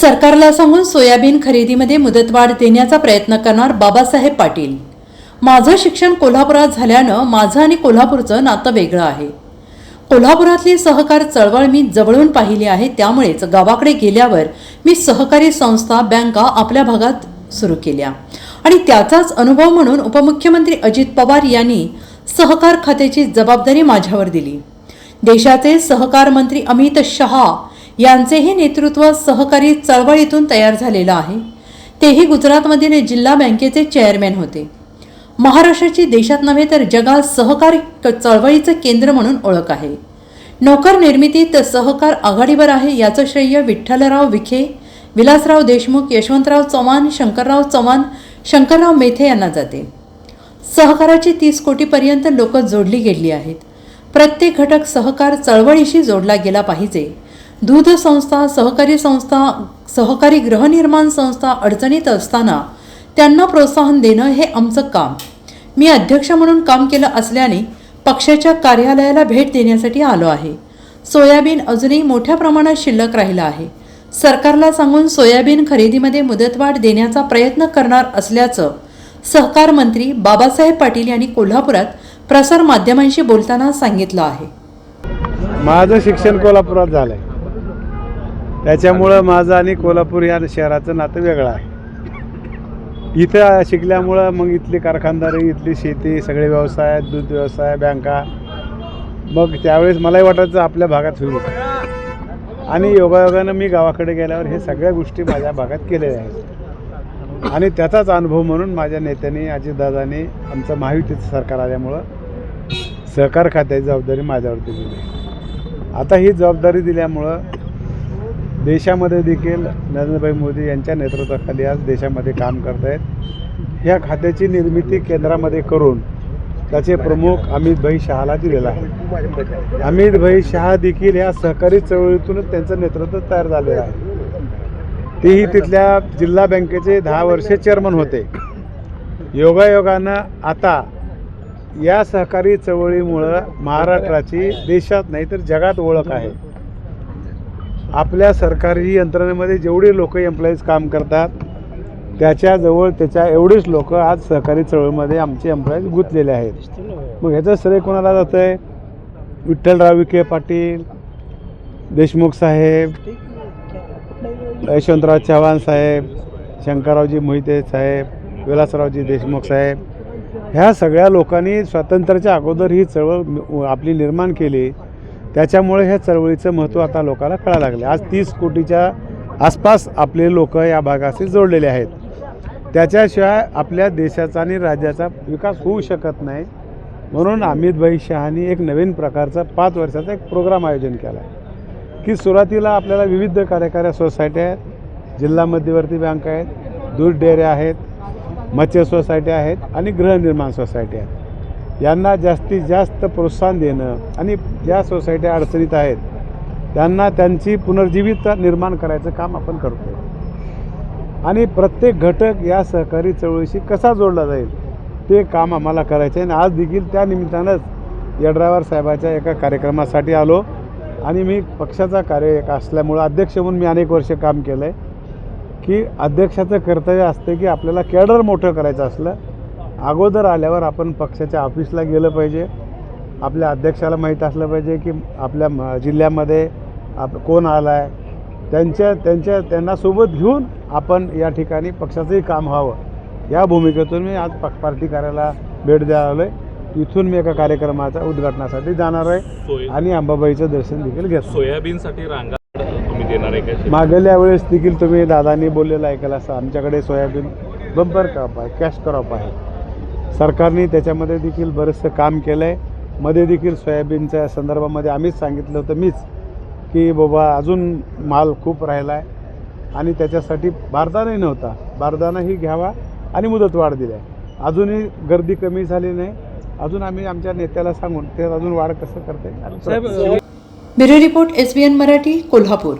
सरकारला सांगून सोयाबीन खरेदीमध्ये मुदतवाढ देण्याचा प्रयत्न करणार बाबासाहेब पाटील. माझं शिक्षण कोल्हापुरात झाल्यानं माझं आणि कोल्हापूरचं नातं वेगळं आहे. कोल्हापुरातली सहकार चळवळ मी जवळून पाहिली आहे त्यामुळेच गावाकडे गेल्यावर मी सहकारी संस्था बँका आपल्या भागात सुरू केल्या. आणि त्याचाच अनुभव म्हणून उपमुख्यमंत्री अजित पवार यांनी सहकार खात्याची जबाबदारी माझ्यावर दिली. देशाचे सहकार मंत्री अमित शहा यांचेही नेतृत्व सहकारी चळवळीतून तयार झालेलं आहे. तेही गुजरातमधील जिल्हा बँकेचे चेअरमॅन होते. महाराष्ट्राची देशात नव्हे तर जगात सहकार क- चळवळीचं केंद्र म्हणून ओळख आहे. नोकर निर्मितीत सहकार आघाडीवर आहे याचं श्रेय विठ्ठलराव विखे विलासराव देशमुख यशवंतराव चव्हाण शंकरराव चव्हाण शंकरराव मेथे यांना जाते. सहकाराची तीस कोटीपर्यंत लोक जोडली गेली आहेत. प्रत्येक घटक सहकार चळवळीशी जोडला गेला पाहिजे. दूध संस्था सहकारी संस्था सहकारी गृहनिर्माण संस्था अडचणीत असताना त्यांना प्रोत्साहन देणं हे आमचं काम. मी अध्यक्ष म्हणून काम केलं असल्याने पक्षाच्या कार्यालयाला भेट देण्यासाठी आलो आहे. सोयाबीन अजूनही मोठ्या प्रमाणात शिल्लक राहिलं आहे. सरकारला सांगून सोयाबीन खरेदीमध्ये मुदतवाढ देण्याचा प्रयत्न करणार असल्याचं सहकार मंत्री बाबासाहेब पाटील यांनी कोल्हापुरात प्रसार माध्यमांशी बोलताना सांगितलं आहे. माझं शिक्षण कोल्हापुरात झालं त्याच्यामुळं माझं आणि कोल्हापूर या शहराचं नातं वेगळं आहे. इथं शिकल्यामुळं मग इथली कारखानदारी इथली शेती सगळे व्यवसाय दूध व्यवसाय बँका. मग त्यावेळेस मलाही वाटायचं आपल्या भागात होईल आणि योगायोगानं मी गावाकडे गेल्यावर हे सगळ्या गोष्टी माझ्या भागात केलेल्या आहेत. आणि त्याचाच अनुभव म्हणून माझ्या नेत्यांनी अजितदादांनी आमचं महायुतीचं सरकार आल्यामुळं सहकार खात्याची जबाबदारी माझ्यावरती दिली. आता ही जबाबदारी दिल्यामुळं देशामध्ये देखील नरेंद्रभाई मोदी यांच्या नेतृत्वाखाली आज देशामध्ये काम करत आहेत. ह्या खात्याची निर्मिती केंद्रामध्ये करून त्याचे प्रमुख अमितभाई शहाला दिलेला आहे. अमितभाई शहा देखील ह्या सहकारी चळवळीतूनच त्यांचं नेतृत्व तयार झालेलं आहे. तेही तिथल्या जिल्हा बँकेचे दहा वर्षे चेअरमन होते. योगायोगानं आता या सहकारी चळवळीमुळं महाराष्ट्राची देशात नाही तर जगात ओळख आहे. आपल्या सरकारी यंत्रणेमध्ये जेवढे लोक एम्प्लॉईज काम करतात त्याच्याजवळ त्याच्या एवढेच लोक आज सहकारी चळवळीमध्ये आमचे एम्प्लॉईज गुंतलेले आहेत. मग ह्याचं श्रेय कोणाला जातं आहे विठ्ठलराव विखे पाटील देशमुख साहेब यशवंतराव चव्हाण साहेब शंकररावजी मोहिते साहेब विलासरावजी देशमुख साहेब ह्या सगळ्या लोकांनी स्वातंत्र्याच्या अगोदर ही चळवळ आपली निर्माण केली. त्याच्यामुळे ह्या चळवळीचं महत्त्व आता लोकांना कळायला लागले. आज तीस कोटीच्या आसपास आपले लोक या भागाशी जोडलेले आहेत. त्याच्याशिवाय आपल्या देशाचा आणि राज्याचा विकास होऊ शकत नाही. म्हणून अमितभाई शहानी एक नवीन प्रकारचा पाच वर्षाचा एक प्रोग्राम आयोजन केला आहे की सुरुवातीला आपल्याला विविध कार्यकारी सोसायट्या आहेत. जिल्हा मध्यवर्ती बँक आहेत. दूध डेअऱ्या आहेत. मत्स्य सोसायट्या आहेत. आणि गृहनिर्माण सोसायटी आहेत. यांना जास्तीत जास्त प्रोत्साहन देणं आणि ज्या सोसायट्या अडचणीत आहेत त्यांना त्यांची पुनर्जीवित निर्माण करायचं काम आपण करतो आणि प्रत्येक घटक या सहकारी चळवळीशी कसा जोडला जाईल ते काम आम्हाला करायचं आहे. आणि आज देखील त्या निमित्तानंच यड्रावर साहेबाच्या एका कार्यक्रमासाठी आलो. आणि मी पक्षाचा कार्य एक असल्यामुळं अध्यक्ष म्हणून मी अनेक वर्ष काम केलं आहे की अध्यक्षाचं कर्तव्य असतं की आपल्याला कॅडर मोठं करायचं असलं अगोदर आल्यावर आपण पक्षाच्या ऑफिसला गेलं पाहिजे. आपल्या अध्यक्षाला माहीत असलं पाहिजे की आपल्या म- जिल्ह्यामध्ये आप कोण आला आहे त्यांच्या त्यांच्या त्यांना सोबत घेऊन आपण या ठिकाणी पक्षाचंही काम व्हावं. या भूमिकेतून मी आज पक्ष पार्टी कार्याला भेट द्यायला आलो आहे इथून मी एका कार्यक्रमाच्या उद्घाटनासाठी जाणार आहे आणि अंबाबाईचं दर्शन देखील घेतो सोयाबीनसाठी रांगा तुम्ही देणार आहे मागल्या वेळेस देखील तुम्ही दादांनी बोललेलं ऐकायला असं आमच्याकडे सोयाबीन बंपर क्रॉप आहे कॅश क्रॉप आहे. सरकारने त्याच्यामध्ये देखील बरंचसं काम केलं आहे मध्ये देखील सोयाबीनच्या संदर्भामध्ये आम्हीच सांगितलं होतं मीच की बाबा अजून माल खूप राहिला आहे आणि त्याच्यासाठी बारदानाही नव्हता. बारदानाही घ्यावा आणि मुदतवाढ दिली आहे. अजूनही गर्दी कमी झाली नाही. अजून आम्ही आमच्या नेत्याला सांगून ते अजून वाढ कसं करते bureau report S B N Marathi Kolhapur.